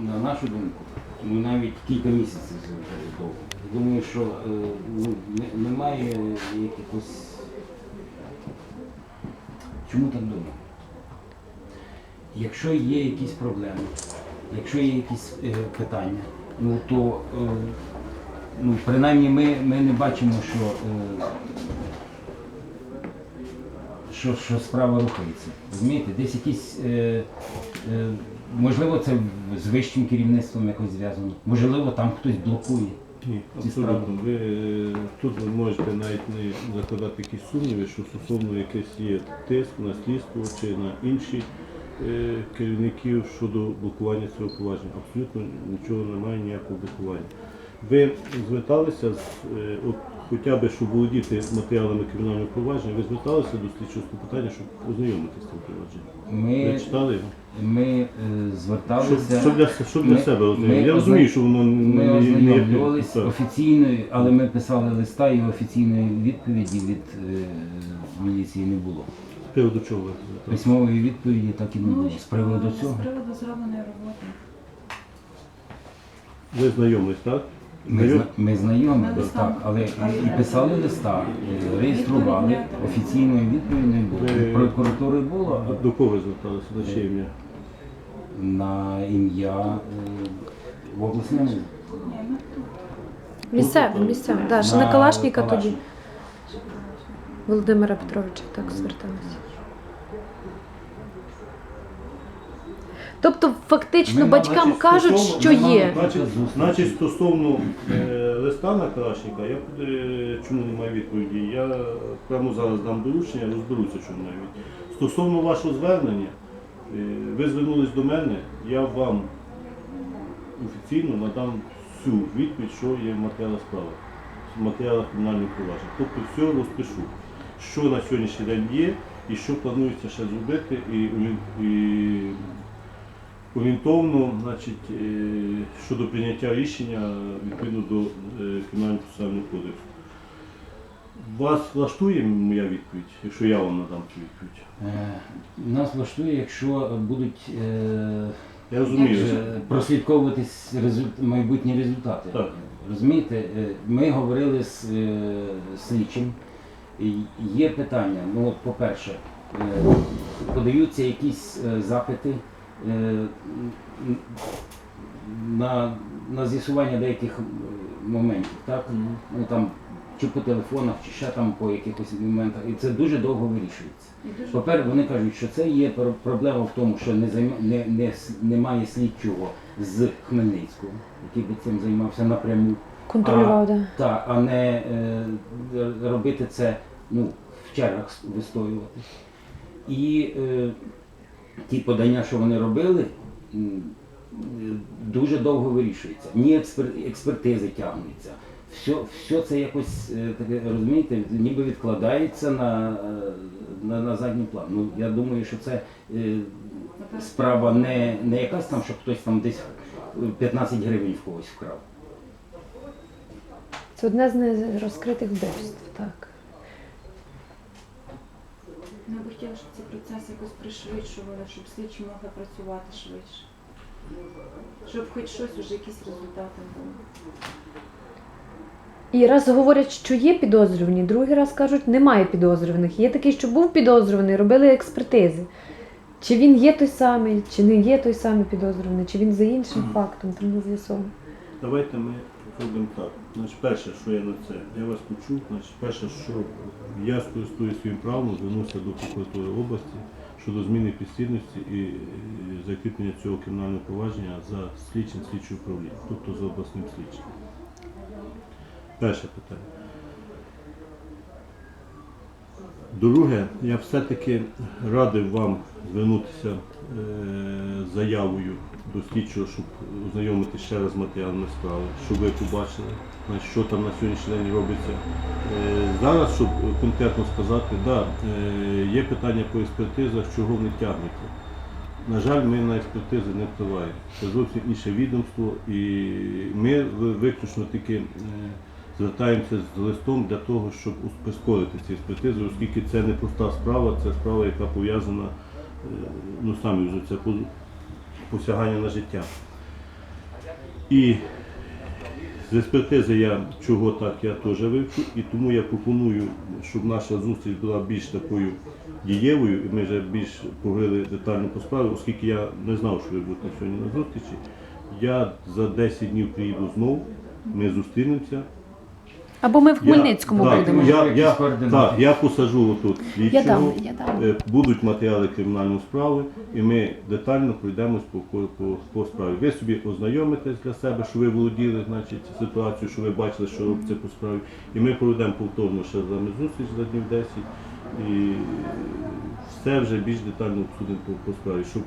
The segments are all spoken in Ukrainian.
на нашу думку, ну навіть кілька місяців вже довго. Думаю, що е, ну, не- немає якихось. Чому так думаю? Якщо є якісь проблеми, якщо є якісь е, питання, ну то е, ну, принаймні ми, ми не бачимо, що, е, що, що справа рухається. Розумієте, десь якісь, е, е, можливо, це з вищим керівництвом якось зв'язано, можливо, там хтось блокує. Ні, абсолютно. Ви е, тут ви можете навіть не закладати якісь сумніви, що стосовно якийсь є тиск на слідство чи на інші е, керівників щодо блокування цього провадження. Абсолютно нічого немає, ніякого блокування. Ви зверталися з е, от хоча б, щоб володіти матеріалами кримінального провадження, ви зверталися до слідчого з питання, щоб ознайомитися з цим провадженням. Ви Ми, читали його? ми е, зверталися. щоб для, щоб для Ми- себе ми ознайомити. Я розумію, що воно не, не є ознайомлювалися офіційною, але ми писали листа і офіційної відповіді від е, міліції не було. З приводу чого ви зверталися? Письмової відповіді так і не було. Ну, З приводу з приводу зробленої роботи. Ви знайомились, так? Ми, зна- ми знайомі, Ми так, але і, і писали листа, е, реєстрували, офіційної відповіді не було. Ви- Прокуратури було До, до кого зверталися? На чиє ім'я? на ім'я е, в обласному. Місцевим, місцевим. Да, ще на На Калашника тоді. Калашника. Володимира Петровича так зверталися. Тобто, фактично, Ми, батькам значить, кажуть, стосовно- що ми є. Значить, значить стосовно е, листа на Калашника, я е, чому немає відповіді, я прямо зараз дам доручення, розберуся, чому немає відповіді. Стосовно вашого звернення, е, ви звернулись до мене, я вам офіційно надам всю відповідь, що є в матеріалах справи, в матеріалах кримінального провадження. Тобто все розпишу, що на сьогоднішній день є і що планується ще зробити, і, і орієнтовно, значить, е, щодо прийняття рішення відповідно до е, кримінального процесуального кодексу. Вас влаштує моя відповідь, якщо я вам надам цю відповідь? Е, Нас влаштує, якщо будуть Я розумію. прослідковуватись майбутні результати. Так. Розумієте, ми говорили з слідчим. Є питання. Ну, от, по-перше, подаються якісь запити на, на з'ясування деяких моментів, так? Ну там чи по телефонах, чи ще там по якихось моментах. І це дуже довго вирішується. По-перше, вони кажуть, що це є проблема в тому, що не займа, не, не, немає слідчого з Хмельницького, який би цим займався напряму. Контролював, так. Та, а не е, робити це ну, в чергах вистоювати. І е, ті подання, що вони робили, дуже довго вирішуються. Ні експер, експертизи тягнуться. Все, все це якось е, таке, розумієте, ніби відкладається на, е, на, на задній план. Ну, я думаю, що це е, справа не, не якась там, що хтось там десь 15 гривень в когось вкрав. Це одне з нерозкритих вбивств, так. Ми б хотіли, щоб ці процеси якось пришвидшували, щоб слідчі могли працювати швидше. Щоб хоч щось, уже якісь результати були. І раз говорять, що є підозрювані, другий раз кажуть, немає підозрюваних. Є такий, що був підозрюваний, робили експертизи. Чи він є той самий, чи не є той самий підозрюваний, чи він за іншим фактом, там не з'ясовано. Давайте ми зробимо так. Значить, перше, що я на це, я вас почув, значить, перше, що я скористуюсь своїм правом, звернувся до прокуратури області щодо зміни підслідності і закріплення цього кримінального провадження за слідчим слідчим управління, тобто за обласним слідчим. Перше питання. Друге, я все-таки радив вам звернутися е, з заявою до слідчого, щоб ознайомити ще раз з матеріалами справи, щоб ви побачили, що там на сьогоднішній день робиться. Е, зараз, щоб конкретно сказати, да, е, є питання по експертизах, чого вони тягнуться. На жаль, ми на експертизи не впливаємо. Це зовсім інше відомство, і ми виключно тільки е, звертаємося з листом для того, щоб прискорити ці експертизи, оскільки це не проста справа, це справа, яка пов'язана, е, ну самі вже це посягання на життя. І з експертизи я чого так я теж вивчу, і тому я пропоную, щоб наша зустріч була більш такою дієвою, і ми вже більш поговорили детально по справі, оскільки я не знав, що ви будете сьогодні на зустрічі. Я за 10 днів приїду знову, ми зустрінемося. Або ми в Хмельницькому я, будемо. Так, я, я, так, я посажу отут Я дам, слідчого. я дам. Е, Будуть матеріали кримінальної справи, і ми детально пройдемось по, по, по, по справі. Ви собі ознайомитесь для себе, що ви володіли значить, ситуацією, що ви бачили, що робиться по справі. І ми проведемо повторно ще з вами зустріч за днів 10 і все вже більш детально обсудимо по, по справі, щоб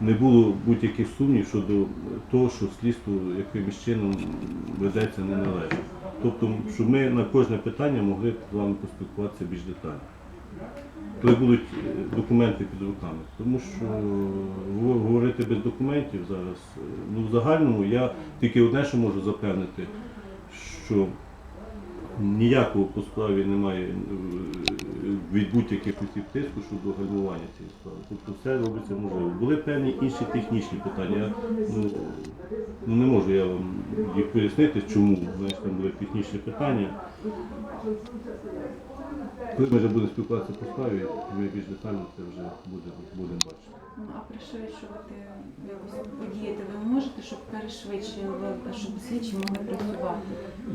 не було будь-яких сумнів щодо того, що слідство якимось чином ведеться неналежно. Тобто, щоб ми на кожне питання могли з вами поспілкуватися більш детально коли будуть е, документи під руками. Тому що говорити без документів зараз, е, ну в загальному я тільки одне, що можу запевнити, що ніякого по справі немає е, від будь-яких осіб тиску щодо гальмування цієї справи. Тобто все робиться можливо. Були певні інші технічні питання. Ну, ну не можу я вам їх пояснити, чому знаєш, там були технічні питання. Коли ми вже будемо спілкуватися по справі, ми більш детально це вже будемо, будемо бачити. Ну, а пришвидшувати якось подіяти ви можете, щоб перешвидшили, щоб слідчі могли працювати.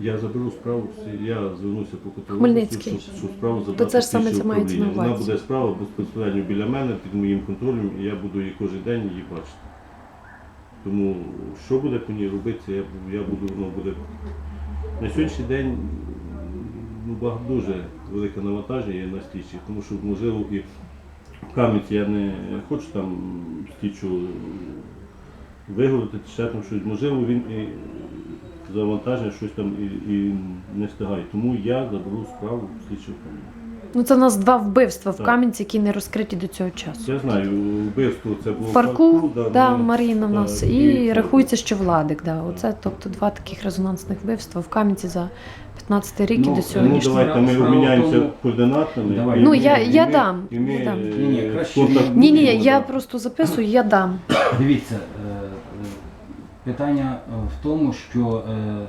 Я заберу справу, я звернуся по Котовому, Хмельницький. щоб, щоб справу забрати. це ж саме слідче це мається на управління. Вона увазі. буде справа безпосередньо біля мене, під моїм контролем, і я буду її кожен день її бачити. Тому що буде по ній робитися, я, бу- я буду, воно буде. На сьогоднішній день ну, багато дуже велике навантаження є на слідчих, тому що можливо і в Кам'янці я не хочу там слідчу виговорити ще там щось. Можливо, він і завантаження щось там і, і не встигає. Тому я заберу справу в слідчу. Ну це в нас два вбивства в Так. Кам'янці, які не розкриті до цього часу. Я знаю, вбивство це було В парку, да, да, ми- Маріна в так, нас, і і рахується, що владик. Да. Оце тобто два таких резонансних вбивства в Кам'янці за 15 рік і Ну, до ну, Ну, сьогоднішнього. давайте ми Справа в обміняємося тому- координатами. Давай. Ну, я- я дам, і ми, я дам. е, Ні-ні, краще- контактуємо, Ні, ні, я просто записую, я дам. Дивіться, е, е, питання е, в тому, що е, е,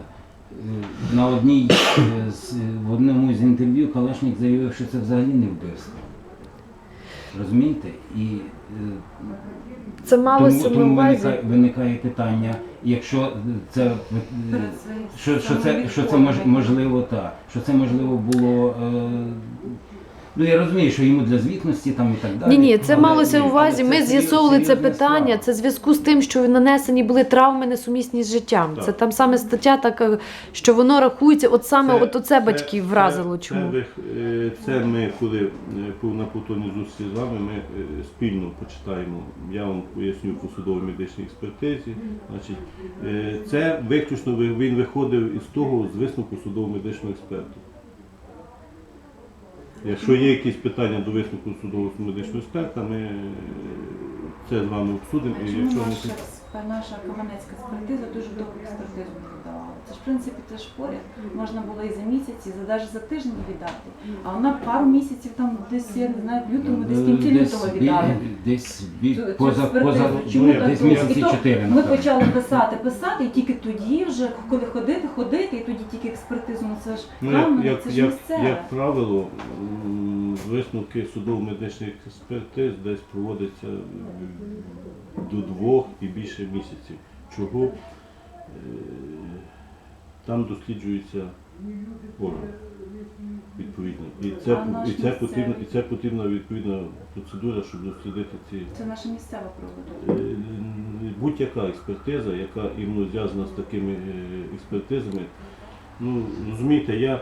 на одній е, з, в одному з інтерв'ю Калашник заявив, що це взагалі не вбивство. Розумієте? І е, Це тому, тому увазі. виникає, виникає питання, якщо це е, що, що це, що це мож, можливо так, що це можливо було. Е, ну я розумію, що йому для звітності там і так далі. Ні, ні, це але- малося ні, увазі. Ми з'ясовували це серйозна питання. справа. Це в зв'язку з тим, що нанесені були травми несумісні з життям. Так. Це там саме стаття така, що воно рахується, от саме Це- от оце батьків вразило. це- Чому? Це, ви- е, це ми, коли е, по- на повторній зустрічі з вами, ми е, спільно почитаємо, я вам поясню по судовій медичній експертизі. Значить, е, це виключно ви- він виходив із того з висновку судового медичного експерта. Якщо є якісь питання до висновку судового медичного експерта, ми це з вами обсудимо. А І чому якщо ми наша, наша кам'янецька експертиза дуже довго експертизу не віддавала? Це ж в принципі теж поряд. Можна було і за місяць, і за навіть за тиждень віддати. А вона пару місяців там десь, я не знаю, в лютому, десь в кінці лютого віддали. Десь бі- Цю- цю поза, поза експертизу. Чому ну, так десь довго? місяці то чотири. Ми напевно. почали писати, писати, і тільки тоді вже, коли ходити, ходити, і тоді тільки експертизу. Ну це ж Ну, правильно, як, це ж як, місцеве. як правило, м, висновки судово-медичних експертиз десь проводяться до двох і більше місяців. Чого? Е, Там досліджується орган відповідно. І це, і, це потрібна, і це потрібна відповідна процедура, щоб дослідити ці. Це наша місцева проводить. Е, Будь-яка експертиза, яка іменно зв'язана з такими е, експертизами, ну розумієте, я, е,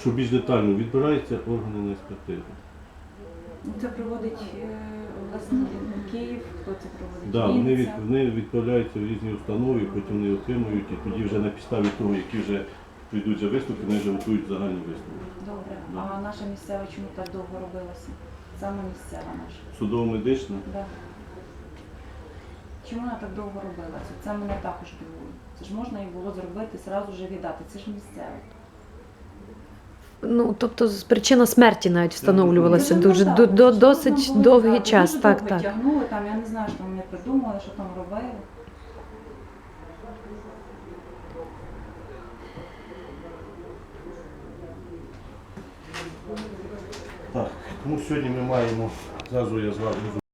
що більш детально відбираються органи на експертизу. Ну, Це проводить е, власне Київ, хто це проводить? Да, вони, від, вони відправляються в різні установи, потім вони отримують, і тоді вже на підставі того, які вже прийдуть за висновки, вони вже готують загальний висновок. Добре. Да. А наша місцева чому так довго робилася? Саме місцева наша. Судово-медична. Да. Чому вона так довго робилася? Це мене також дивує. Це ж можна і було зробити, зразу вже віддати. Це ж місцеве. Ну тобто причина смерті навіть встановлювалася Дуже дуже ну, до, так, до, досить довгий віддати. час. Дуже Так, довго так. Тягнули там, я не знаю, що вони придумали, що там робили. Так, тому сьогодні ми маємо, зразу я згадую